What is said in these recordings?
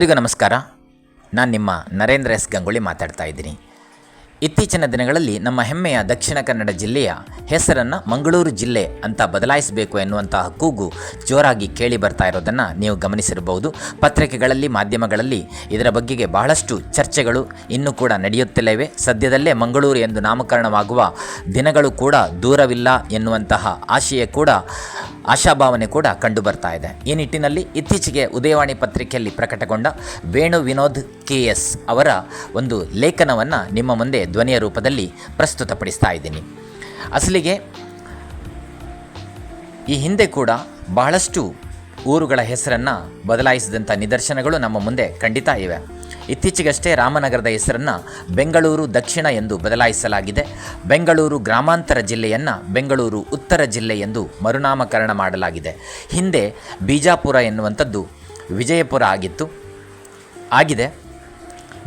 ಎಲ್ರಿಗೂ ನಮಸ್ಕಾರ. ನಾನು ನಿಮ್ಮ ನರೇಂದ್ರ ಎಸ್ ಗಂಗೊಳ್ಳಿ ಮಾತಾಡ್ತಾ ಇದ್ದೀನಿ. ಇತ್ತೀಚಿನ ದಿನಗಳಲ್ಲಿ ನಮ್ಮ ಹೆಮ್ಮೆಯ ದಕ್ಷಿಣ ಕನ್ನಡ ಜಿಲ್ಲೆಯ ಹೆಸರನ್ನು ಮಂಗಳೂರು ಜಿಲ್ಲೆ ಅಂತ ಬದಲಾಯಿಸಬೇಕು ಎನ್ನುವಂತಹ ಕೂಗು ಜೋರಾಗಿ ಕೇಳಿ ಬರ್ತಾ ಇರೋದನ್ನು ನೀವು ಗಮನಿಸಿರಬಹುದು. ಪತ್ರಿಕೆಗಳಲ್ಲಿ, ಮಾಧ್ಯಮಗಳಲ್ಲಿ ಇದರ ಬಗ್ಗೆಗೆ ಬಹಳಷ್ಟು ಚರ್ಚೆಗಳು ಇನ್ನೂ ಕೂಡ ನಡೆಯುತ್ತಲೇವೆ ಸದ್ಯದಲ್ಲೇ ಮಂಗಳೂರು ಎಂದು ನಾಮಕರಣವಾಗುವ ದಿನಗಳು ಕೂಡ ದೂರವಿಲ್ಲ ಎನ್ನುವಂತಹ ಆಶಯ ಕೂಡ ಆಶಾಭಾವನೆ ಕೂಡ ಕಂಡು ಬರ್ತಾ ಇದೆ. ಈ ನಿಟ್ಟಿನಲ್ಲಿ ಇತ್ತೀಚೆಗೆ ಉದಯವಾಣಿ ಪತ್ರಿಕೆಯಲ್ಲಿ ಪ್ರಕಟಗೊಂಡ ವೇಣು ವಿನೋದ್ ಕೆ ಎಸ್ ಅವರ ಒಂದು ಲೇಖನವನ್ನು ನಿಮ್ಮ ಮುಂದೆ ಧ್ವನಿಯ ರೂಪದಲ್ಲಿ ಪ್ರಸ್ತುತಪಡಿಸ್ತಾ ಇದ್ದೀನಿ. ಅಸಲಿಗೆ ಈ ಹಿಂದೆ ಕೂಡ ಬಹಳಷ್ಟು ಊರುಗಳ ಹೆಸರನ್ನು ಬದಲಾಯಿಸಿದಂಥ ನಿದರ್ಶನಗಳು ನಮ್ಮ ಮುಂದೆ ಖಂಡಿತ ಇವೆ. ಇತ್ತೀಚೆಗಷ್ಟೇ ರಾಮನಗರದ ಹೆಸರನ್ನು ಬೆಂಗಳೂರು ದಕ್ಷಿಣ ಎಂದು ಬದಲಾಯಿಸಲಾಗಿದೆ. ಬೆಂಗಳೂರು ಗ್ರಾಮಾಂತರ ಜಿಲ್ಲೆಯನ್ನು ಬೆಂಗಳೂರು ಉತ್ತರ ಜಿಲ್ಲೆ ಎಂದು ಮರುನಾಮಕರಣ ಮಾಡಲಾಗಿದೆ. ಹಿಂದೆ ಬಿಜಾಪುರ ಎನ್ನುವಂಥದ್ದು ವಿಜಯಪುರ ಆಗಿತ್ತು. ಆಗಿದೆ.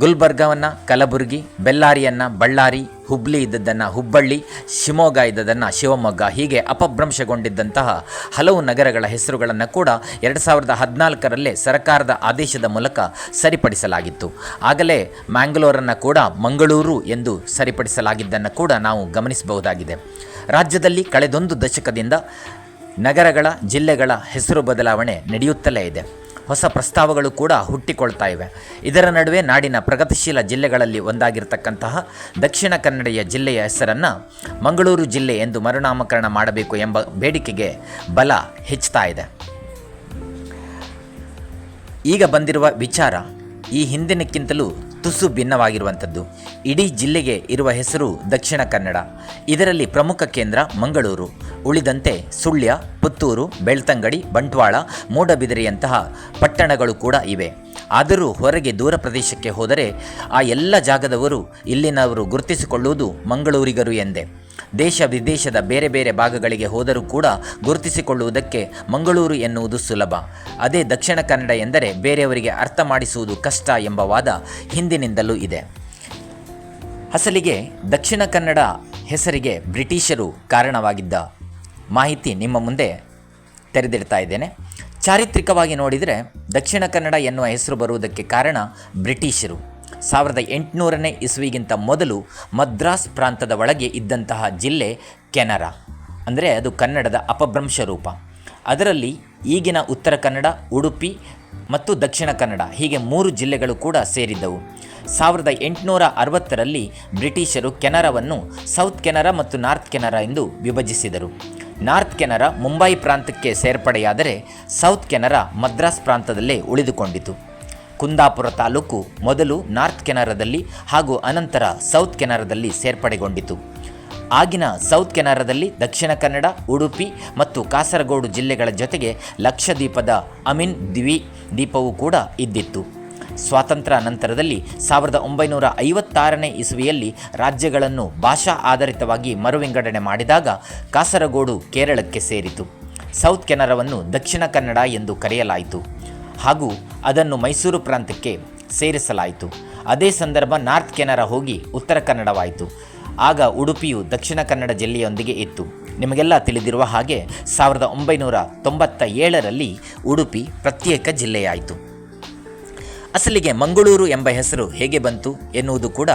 ಗುಲ್ಬರ್ಗವನ್ನು, ಕಲಬುರಗಿ ಬೆಲ್ಲಾರಿಯನ್ನು ಬಳ್ಳಾರಿ, ಹುಬ್ಳಿ ಇದ್ದದ್ದನ್ನು ಹುಬ್ಬಳ್ಳಿ, ಶಿವಮೊಗ್ಗ ಇದ್ದದನ್ನು ಶಿವಮೊಗ್ಗ, ಹೀಗೆ ಅಪಭ್ರಂಶಗೊಂಡಿದ್ದಂತಹ ಹಲವು ನಗರಗಳ ಹೆಸರುಗಳನ್ನು ಕೂಡ ಎರಡು ಸಾವಿರದ ಹದಿನಾಲ್ಕರಲ್ಲೇ ಸರ್ಕಾರದ ಆದೇಶದ ಮೂಲಕ ಸರಿಪಡಿಸಲಾಗಿತ್ತು. ಆಗಲೇ ಮ್ಯಾಂಗ್ಳೂರನ್ನು ಕೂಡ ಮಂಗಳೂರು ಎಂದು ಸರಿಪಡಿಸಲಾಗಿದ್ದನ್ನು ಕೂಡ ನಾವು ಗಮನಿಸಬಹುದಾಗಿದೆ. ರಾಜ್ಯದಲ್ಲಿ ಕಳೆದೊಂದು ದಶಕದಿಂದ ನಗರಗಳ, ಜಿಲ್ಲೆಗಳ ಹೆಸರು ಬದಲಾವಣೆ ನಡೆಯುತ್ತಲೇ ಇದೆ. ಹೊಸ ಪ್ರಸ್ತಾವಗಳು ಕೂಡ ಹುಟ್ಟಿಕೊಳ್ತಾ ಇವೆ. ಇದರ ನಡುವೆ ನಾಡಿನ ಪ್ರಗತಿಶೀಲ ಜಿಲ್ಲೆಗಳಲ್ಲಿ ಒಂದಾಗಿರ್ತಕ್ಕಂತಹ ದಕ್ಷಿಣ ಕನ್ನಡಿಯ ಜಿಲ್ಲೆಯ ಹೆಸರನ್ನು ಮಂಗಳೂರು ಜಿಲ್ಲೆ ಎಂದು ಮರುನಾಮಕರಣ ಮಾಡಬೇಕು ಎಂಬ ಬೇಡಿಕೆಗೆ ಬಲ ಹೆಚ್ಚುತ್ತಾ ಇದೆ. ಈಗ ಬಂದಿರುವ ವಿಚಾರ ಈ ಹಿಂದಿನಕ್ಕಿಂತಲೂ ತುಸು ಭಿನ್ನವಾಗಿರುವಂಥದ್ದು. ಇಡೀ ಜಿಲ್ಲೆಗೆ ಇರುವ ಹೆಸರು ದಕ್ಷಿಣ ಕನ್ನಡ. ಇದರಲ್ಲಿ ಪ್ರಮುಖ ಕೇಂದ್ರ ಮಂಗಳೂರು. ಉಳಿದಂತೆ ಸುಳ್ಯ, ಪುತ್ತೂರು, ಬೆಳ್ತಂಗಡಿ, ಬಂಟ್ವಾಳ, ಮೂಡಬಿದಿರೆಯಂತಹ ಪಟ್ಟಣಗಳು ಕೂಡ ಇವೆ. ಆದರೂ ಹೊರಗೆ ದೂರ ಪ್ರದೇಶಕ್ಕೆ ಹೋದರೆ ಆ ಎಲ್ಲ ಜಾಗದವರು ಇಲ್ಲಿನವರು ಗುರುತಿಸಿಕೊಳ್ಳುವುದು ಮಂಗಳೂರಿಗರು ಎಂದೆ. ದೇಶ ವಿದೇಶದ ಬೇರೆ ಬೇರೆ ಭಾಗಗಳಿಗೆ ಹೋದರೂ ಕೂಡ ಗುರುತಿಸಿಕೊಳ್ಳುವುದಕ್ಕೆ ಮಂಗಳೂರು ಎನ್ನುವುದು ಸುಲಭ. ಅದೇ ದಕ್ಷಿಣ ಕನ್ನಡ ಎಂದರೆ ಬೇರೆಯವರಿಗೆ ಅರ್ಥ ಮಾಡಿಸುವುದು ಕಷ್ಟ ಎಂಬ ವಾದ ಹಿಂದಿನಿಂದಲೂ ಇದೆ. ಅಸಲಿಗೆ ದಕ್ಷಿಣ ಕನ್ನಡ ಹೆಸರಿಗೆ ಬ್ರಿಟಿಷರು ಕಾರಣವಾಗಿದ್ದ ಮಾಹಿತಿ ನಿಮ್ಮ ಮುಂದೆ ತೆರೆದಿಡ್ತಾ ಇದ್ದೇನೆ. ಚಾರಿತ್ರಿಕವಾಗಿ ನೋಡಿದರೆ ದಕ್ಷಿಣ ಕನ್ನಡ ಎನ್ನುವ ಹೆಸರು ಬರುವುದಕ್ಕೆ ಕಾರಣ ಬ್ರಿಟಿಷರು. ಸಾವಿರದ ಎಂಟುನೂರನೇ ಇಸ್ವಿಗಿಂತ ಮೊದಲು ಮದ್ರಾಸ್ ಪ್ರಾಂತದ ಒಳಗೆ ಇದ್ದಂತಹ ಜಿಲ್ಲೆ ಕೆನರಾ. ಅಂದರೆ ಅದು ಕನ್ನಡದ ಅಪಭ್ರಂಶ ರೂಪ. ಅದರಲ್ಲಿ ಈಗಿನ ಉತ್ತರ ಕನ್ನಡ, ಉಡುಪಿ ಮತ್ತು ದಕ್ಷಿಣ ಕನ್ನಡ ಹೀಗೆ ಮೂರು ಜಿಲ್ಲೆಗಳು ಕೂಡ ಸೇರಿದ್ದವು. ಸಾವಿರದ ಎಂಟುನೂರ ಅರವತ್ತರಲ್ಲಿ ಬ್ರಿಟಿಷರು ಕೆನರಾವನ್ನು ಸೌತ್ ಕೆನರಾ ಮತ್ತು ನಾರ್ತ್ ಕೆನರಾ ಎಂದು ವಿಭಜಿಸಿದರು. ನಾರ್ತ್ ಕೆನರಾ ಮುಂಬೈ ಪ್ರಾಂತಕ್ಕೆ ಸೇರ್ಪಡೆಯಾದರೆ ಸೌತ್ ಕೆನರಾ ಮದ್ರಾಸ್ ಪ್ರಾಂತದಲ್ಲೇ ಉಳಿದುಕೊಂಡಿತು. ಕುಂದಾಪುರ ತಾಲೂಕು ಮೊದಲು ನಾರ್ತ್ ಕೆನರಾದಲ್ಲಿ ಹಾಗೂ ಅನಂತರ ಸೌತ್ ಕೆನರಾದಲ್ಲಿ ಸೇರ್ಪಡೆಗೊಂಡಿತು. ಆಗಿನ ಸೌತ್ ಕೆನರಾದಲ್ಲಿ ದಕ್ಷಿಣ ಕನ್ನಡ, ಉಡುಪಿ ಮತ್ತು ಕಾಸರಗೋಡು ಜಿಲ್ಲೆಗಳ ಜೊತೆಗೆ ಲಕ್ಷದ್ವೀಪದ ಅಮಿನ್ ದ್ವಿ ದ್ವೀಪವೂ ಕೂಡ ಇದ್ದಿತ್ತು. ಸ್ವಾತಂತ್ರ್ಯ ನಂತರದಲ್ಲಿ ಸಾವಿರದ ಒಂಬೈನೂರ ಐವತ್ತಾರನೇ ಇಸುವಿಯಲ್ಲಿ ರಾಜ್ಯಗಳನ್ನು ಭಾಷಾ ಆಧಾರಿತವಾಗಿ ಮರುವಿಂಗಡಣೆ ಮಾಡಿದಾಗ ಕಾಸರಗೋಡು ಕೇರಳಕ್ಕೆ ಸೇರಿತು. ಸೌತ್ ಕೆನರವನ್ನು ದಕ್ಷಿಣ ಕನ್ನಡ ಎಂದು ಕರೆಯಲಾಯಿತು. ಹಾಗೂ ಅದನ್ನು ಮೈಸೂರು ಪ್ರಾಂತ್ಯಕ್ಕೆ ಸೇರಿಸಲಾಯಿತು. ಅದೇ ಸಂದರ್ಭ ನಾರ್ತ್ ಕೆನರ ಹೋಗಿ ಉತ್ತರ ಕನ್ನಡವಾಯಿತು. ಆಗ ಉಡುಪಿಯು ದಕ್ಷಿಣ ಕನ್ನಡ ಜಿಲ್ಲೆಯೊಂದಿಗೆ ಇತ್ತು. ನಿಮಗೆಲ್ಲ ತಿಳಿದಿರುವ ಹಾಗೆ ಸಾವಿರದ ಒಂಬೈನೂರ ತೊಂಬತ್ತ ಏಳರಲ್ಲಿ ಉಡುಪಿ ಪ್ರತ್ಯೇಕ ಜಿಲ್ಲೆಯಾಯಿತು. ಅಸಲಿಗೆ ಮಂಗಳೂರು ಎಂಬ ಹೆಸರು ಹೇಗೆ ಬಂತು ಎನ್ನುವುದು ಕೂಡ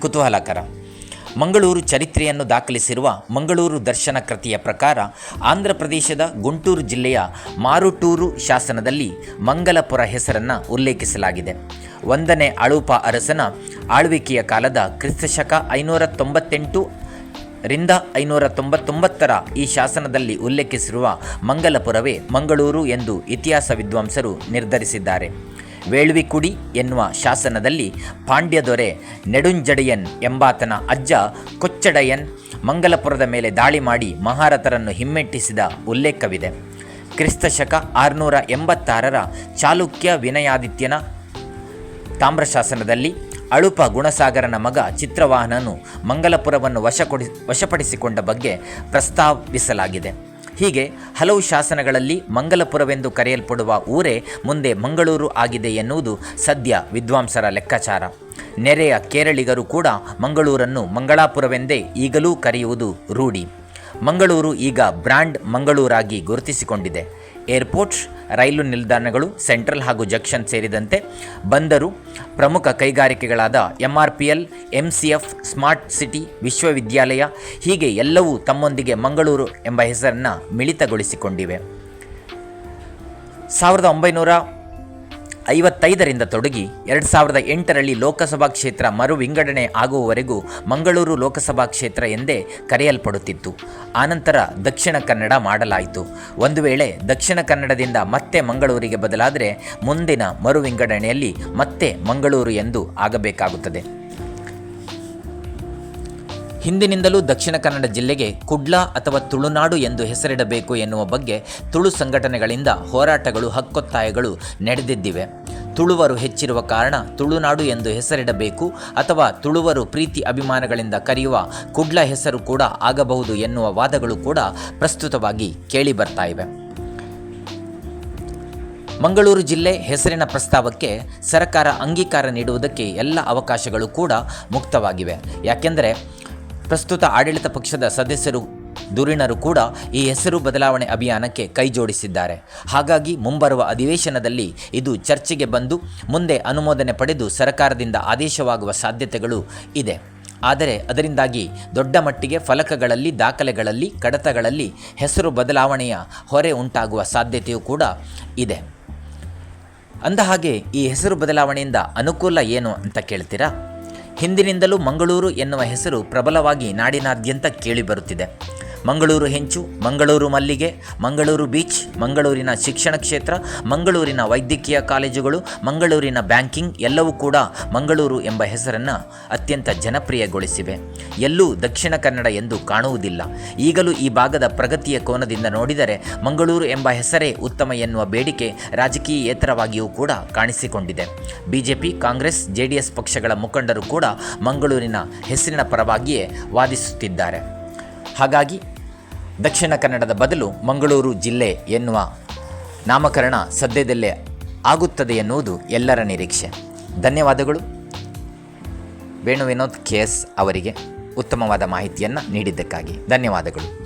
ಕುತೂಹಲಕರ. ಮಂಗಳೂರು ಚರಿತ್ರೆಯನ್ನು ದಾಖಲಿಸಿರುವ ಮಂಗಳೂರು ದರ್ಶನ ಕೃತಿಯ ಪ್ರಕಾರ ಆಂಧ್ರ ಪ್ರದೇಶದ ಗುಂಟೂರು ಜಿಲ್ಲೆಯ ಮಾರುಟೂರು ಶಾಸನದಲ್ಲಿ ಮಂಗಲಪುರ ಹೆಸರನ್ನು ಉಲ್ಲೇಖಿಸಲಾಗಿದೆ. ಒಂದನೇ ಅಳುಪ ಅರಸನ ಆಳ್ವಿಕೆಯ ಕಾಲದ ಕ್ರಿಸ್ತಶಕ ಐನೂರ ತೊಂಬತ್ತೆಂಟು ರಿಂದ ಐನೂರ ತೊಂಬತ್ತೊಂಬತ್ತರ ಈ ಶಾಸನದಲ್ಲಿ ಉಲ್ಲೇಖಿಸಿರುವ ಮಂಗಲಪುರವೇ ಮಂಗಳೂರು ಎಂದು ಇತಿಹಾಸ ವಿದ್ವಾಂಸರು ನಿರ್ಧರಿಸಿದ್ದಾರೆ. ವೇಳ್ವಿಕುಡಿ ಎನ್ನುವ ಶಾಸನದಲ್ಲಿ ಪಾಂಡ್ಯ ದೊರೆ ನೆಡುಂಜಡೆಯನ್ ಎಂಬಾತನ ಅಜ್ಜ ಕೊಚ್ಚಡಯನ್ ಮಂಗಲಪುರದ ಮೇಲೆ ದಾಳಿ ಮಾಡಿ ಮಹಾರಥರನ್ನು ಹಿಮ್ಮೆಟ್ಟಿಸಿದ ಉಲ್ಲೇಖವಿದೆ. ಕ್ರಿಸ್ತಶಕ ಆರುನೂರ ಎಂಬತ್ತಾರರ ಚಾಲುಕ್ಯ ವಿನಯಾದಿತ್ಯನ ತಾಮ್ರಶಾಸನದಲ್ಲಿ ಅಳುಪ ಗುಣಸಾಗರನ ಮಗ ಚಿತ್ರವಾಹನನು ಮಂಗಲಪುರವನ್ನು ವಶಪಡಿಸಿಕೊಂಡ ಬಗ್ಗೆ ಪ್ರಸ್ತಾವಿಸಲಾಗಿದೆ. ಹೀಗೆ ಹಲವು ಶಾಸನಗಳಲ್ಲಿ ಮಂಗಲಪುರವೆಂದು ಕರೆಯಲ್ಪಡುವ ಊರೇ ಮುಂದೆ ಮಂಗಳೂರು ಆಗಿದೆ ಎನ್ನುವುದು ಸದ್ಯ ವಿದ್ವಾಂಸರ ಲೆಕ್ಕಾಚಾರ. ನೆರೆಯ ಕೇರಳಿಗರು ಕೂಡ ಮಂಗಳೂರನ್ನು ಮಂಗಳಾಪುರವೆಂದೇ ಈಗಲೂ ಕರೆಯುವುದು ರೂಢಿ. ಮಂಗಳೂರು ಈಗ ಬ್ರ್ಯಾಂಡ್ ಮಂಗಳೂರಾಗಿ ಗುರುತಿಸಿಕೊಂಡಿದೆ. ಏರ್ಪೋರ್ಟ್ ರೈಲು ನಿಲ್ದಾಣಗಳು, ಸೆಂಟ್ರಲ್ ಹಾಗೂ ಜಕ್ಷನ್ ಸೇರಿದಂತೆ ಬಂದರು ಪ್ರಮುಖ ಕೈಗಾರಿಕೆಗಳಾದ M R P L M C F smart city, ವಿಶ್ವವಿದ್ಯಾಲಯ, ಹೀಗೆ ಎಲ್ಲವೂ ತಮ್ಮೊಂದಿಗೆ ಮಂಗಳೂರು ಎಂಬ ಹೆಸರನ್ನು ಮಿಳಿತಗೊಳಿಸಿಕೊಂಡಿವೆ. ಸಾವಿರದ ಒಂಬೈನೂರ ಐವತ್ತೈದರಿಂದ ತೊಡಗಿ ಎರಡು ಸಾವಿರದ ಎಂಟರಲ್ಲಿ ಲೋಕಸಭಾ ಕ್ಷೇತ್ರ ಮರು ವಿಂಗಡಣೆ ಆಗುವವರೆಗೂ ಮಂಗಳೂರು ಲೋಕಸಭಾ ಕ್ಷೇತ್ರ ಎಂದೇ ಕರೆಯಲ್ಪಡುತ್ತಿತ್ತು. ಆನಂತರ ದಕ್ಷಿಣ ಕನ್ನಡ ಮಾಡಲಾಯಿತು. ಒಂದು ವೇಳೆ ದಕ್ಷಿಣ ಕನ್ನಡದಿಂದ ಮತ್ತೆ ಮಂಗಳೂರಿಗೆ ಬದಲಾದರೆ ಮುಂದಿನ ಮರು ವಿಂಗಡಣೆಯಲ್ಲಿ ಮತ್ತೆ ಮಂಗಳೂರು ಎಂದು ಆಗಬೇಕಾಗುತ್ತದೆ. ಹಿಂದಿನಿಂದಲೂ ದಕ್ಷಿಣ ಕನ್ನಡ ಜಿಲ್ಲೆಗೆ ಕುಡ್ಲ ಅಥವಾ ತುಳುನಾಡು ಎಂದು ಹೆಸರಿಡಬೇಕು ಎನ್ನುವ ಬಗ್ಗೆ ತುಳು ಸಂಘಟನೆಗಳಿಂದ ಹೋರಾಟಗಳು, ಹಕ್ಕೊತ್ತಾಯಗಳು ನಡೆದಿದ್ದಿವೆ. ತುಳುವರು ಹೆಚ್ಚಿರುವ ಕಾರಣ ತುಳುನಾಡು ಎಂದು ಹೆಸರಿಡಬೇಕು ಅಥವಾ ತುಳುವರು ಪ್ರೀತಿ ಅಭಿಮಾನಗಳಿಂದ ಕರೆಯುವ ಕುಡ್ಲ ಹೆಸರು ಕೂಡ ಆಗಬಹುದು ಎನ್ನುವ ವಾದಗಳು ಕೂಡ ಪ್ರಸ್ತುತವಾಗಿ ಕೇಳಿ ಬರ್ತಾ ಇವೆ. ಮಂಗಳೂರು ಜಿಲ್ಲೆ ಹೆಸರಿನ ಪ್ರಸ್ತಾವಕ್ಕೆ ಸರ್ಕಾರ ಅಂಗೀಕಾರ ನೀಡುವುದಕ್ಕೆ ಎಲ್ಲ ಅವಕಾಶಗಳು ಕೂಡ ಮುಕ್ತವಾಗಿವೆ. ಯಾಕೆಂದರೆ ಪ್ರಸ್ತುತ ಆಡಳಿತ ಪಕ್ಷದ ಸದಸ್ಯರು ಧುರೀಣರು ಕೂಡ ಈ ಹೆಸರು ಬದಲಾವಣೆ ಅಭಿಯಾನಕ್ಕೆ ಕೈಜೋಡಿಸಿದ್ದಾರೆ ಹಾಗಾಗಿ ಮುಂಬರುವ ಅಧಿವೇಶನದಲ್ಲಿ ಇದು ಚರ್ಚೆಗೆ ಬಂದು ಮುಂದೆ ಅನುಮೋದನೆ ಪಡೆದು ಸರ್ಕಾರದಿಂದ ಆದೇಶವಾಗುವ ಸಾಧ್ಯತೆಗಳು ಇದೆ. ಆದರೆ ಅದರಿಂದಾಗಿ ದೊಡ್ಡ ಮಟ್ಟಿಗೆ ಫಲಕಗಳಲ್ಲಿ, ದಾಖಲೆಗಳಲ್ಲಿ, ಕಡತಗಳಲ್ಲಿ ಹೆಸರು ಬದಲಾವಣೆಯ ಹೊರೆ ಉಂಟಾಗುವ ಸಾಧ್ಯತೆಯೂ ಕೂಡ ಇದೆ. ಅಂದಹಾಗೆ ಈ ಹೆಸರು ಬದಲಾವಣೆಯಿಂದ ಅನುಕೂಲ ಏನು ಅಂತ ಕೇಳ್ತೀರಾ? ಹಿಂದಿನಿಂದಲೂ ಮಂಗಳೂರು ಎನ್ನುವ ಹೆಸರು ಪ್ರಬಲವಾಗಿ ನಾಡಿನಾದ್ಯಂತ ಕೇಳಿಬರುತ್ತಿದೆ ಮಂಗಳೂರು ಹೆಂಚು, ಮಂಗಳೂರು ಮಲ್ಲಿಗೆ, ಮಂಗಳೂರು ಬೀಚ್, ಮಂಗಳೂರಿನ ಶಿಕ್ಷಣ ಕ್ಷೇತ್ರ, ಮಂಗಳೂರಿನ ವೈದ್ಯಕೀಯ ಕಾಲೇಜುಗಳು, ಮಂಗಳೂರಿನ ಬ್ಯಾಂಕಿಂಗ್ ಎಲ್ಲವೂ ಕೂಡ ಮಂಗಳೂರು ಎಂಬ ಹೆಸರನ್ನು ಅತ್ಯಂತ ಜನಪ್ರಿಯಗೊಳಿಸಿವೆ. ಎಲ್ಲೂ ದಕ್ಷಿಣ ಕನ್ನಡ ಎಂದು ಕಾಣುವುದಿಲ್ಲ. ಈಗಲೂ ಈ ಭಾಗದ ಪ್ರಗತಿಯ ಕೋನದಿಂದ ನೋಡಿದರೆ ಮಂಗಳೂರು ಎಂಬ ಹೆಸರೇ ಉತ್ತಮ ಎನ್ನುವ ಬೇಡಿಕೆ ರಾಜಕೀಯೇತರವಾಗಿಯೂ ಕೂಡ ಕಾಣಿಸಿಕೊಂಡಿದೆ. ಬಿಜೆಪಿ, ಕಾಂಗ್ರೆಸ್, ಜೆಡಿಎಸ್ ಪಕ್ಷಗಳ ಮುಖಂಡರು ಕೂಡ ಮಂಗಳೂರಿನ ಹೆಸರಿನ ಪರವಾಗಿಯೇ ವಾದಿಸುತ್ತಿದ್ದಾರೆ. ಹಾಗಾಗಿ ದಕ್ಷಿಣ ಕನ್ನಡದ ಬದಲು ಮಂಗಳೂರು ಜಿಲ್ಲೆ ಎನ್ನುವ ನಾಮಕರಣ ಸದ್ಯದಲ್ಲೇ ಆಗುತ್ತದೆ ಎನ್ನುವುದು ಎಲ್ಲರ ನಿರೀಕ್ಷೆ. ಧನ್ಯವಾದಗಳು. ವೇಣು ವಿನೋದ್ ಕೆ ಎಸ್ ಅವರಿಗೆ ಉತ್ತಮವಾದ ಮಾಹಿತಿಯನ್ನು ನೀಡಿದ್ದಕ್ಕಾಗಿ ಧನ್ಯವಾದಗಳು.